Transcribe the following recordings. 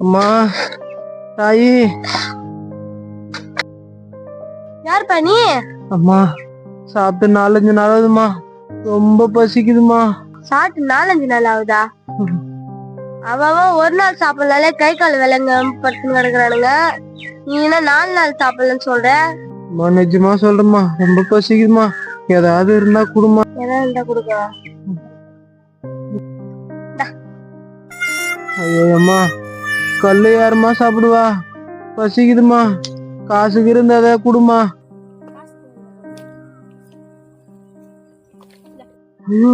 அம்மா தாயி. யாருப்பா நீ? அம்மா சாப்பிட்டு நாலஞ்சு நாள் ஆகுதும்மா ரொம்ப பசிக்குதுமா சாப்பிட்டு நாலஞ்சு நாள் ஆகுதா அவ அவன் ஒரு நாள் சாப்பிடலாலே கை கால் விலங்க படுத்துன்னு கிடக்குறானுங்க. நீ என்ன நாலு நாள் சாப்பிடலன்னு சொல்ற? அம்மா நிஜமா சொல்றேம்மா. ரொம்ப பசிக்குதுமா ஏதாவது இருந்தா குடுமா என்ன இருந்தா கொடுக்க ஐயோ அம்மா. கல்லு யாரும்மா சாப்பிடுவா? பசிக்குதுமா காசுக்கு இருந்தா ஏதாவது குடுமா ஐயோ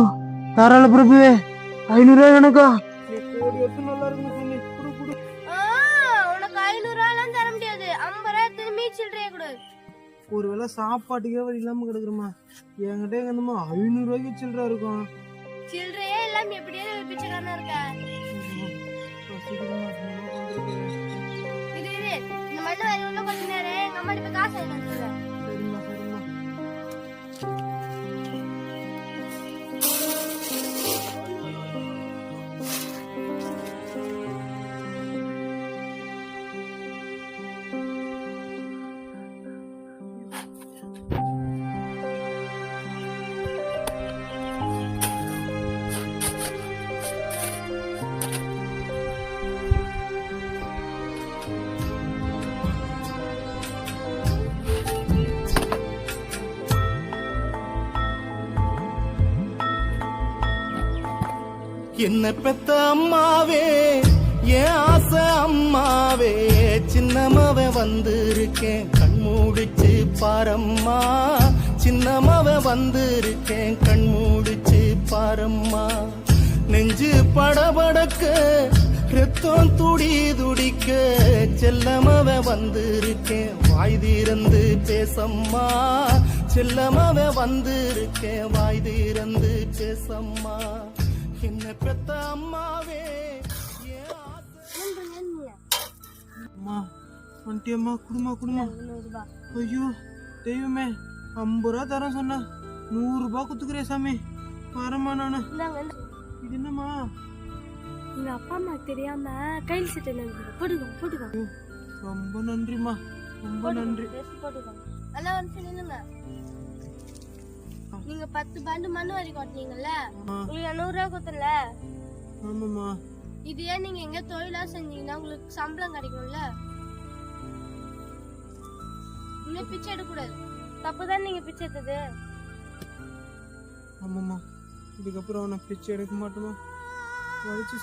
தாராள பிரபுவே ஐநூறு ரூபாய் எனக்கா ஒருவேளை சாப்பாட்டுக்கே வழி இல்லாம கிடக்குறமா என்கிட்ட எங்க இருந்தமா ஐநூறு ரூபாய்க்கு சில்லற இருக்கும். சில்லறையே இல்லாம எப்படியே பிச்சைக்காரனா இருக்க. அம்மா இப்ப என்ன பெத்த அம்மாவே? என் ஆசை அம்மாவே? சின்னமவ வந்திருக்கேன். கண் மூடிச்சு பாரம்மா. சின்னமவ வந்திருக்கேன். கண் மூடிச்சு பாரம்மா. நெஞ்சு படபடக்க ரத்தம் துடி துடிக்க செல்லமவ வந்திருக்கேன். வாய் திறந்து பேசம்மா. செல்லமவ வந்திருக்கேன். வாய் திறந்து பேசம்மா. என்ன பெத்த அம்மாவே அம்மா வண்டியம்மா குடுமா குடுமா? ஐயோ தெய்வமே ஐம்பது ரூபா தரேன் சொன்ன நூறு ரூபாய் குத்துக்கிறே சாமி. வரமா நானு. இது என்னம்மா? எங்க அப்பா அம்மா தெரியாம கையில் சட்டை போட்டுக்கோ போட்டுக்கோ. ரொம்ப நன்றிம்மா. ரொம்ப நன்றி. நல்லா வந்து நில்லுங்க. நீங்க பத்து பண்டு மண்ணு வரி கொட்டினீங்கல்ல. உங்களுக்கு நூறு ரூபா கொடுத்தல ஆமாம்மா. இது ஏன் நீங்க எங்க தொழிலா செஞ்சீங்கன்னா உங்களுக்கு சம்பளம் கிடைக்கும்ல இன்னும் பிச்சை எடுக்கக்கூடாது. தப்புதான் நீங்க பிச்சை எடுத்தது? ஆமாம்மா. இதுக்கப்புறம் அவனை பிச்சை எடுக்க மாட்டோமா வலிச்சு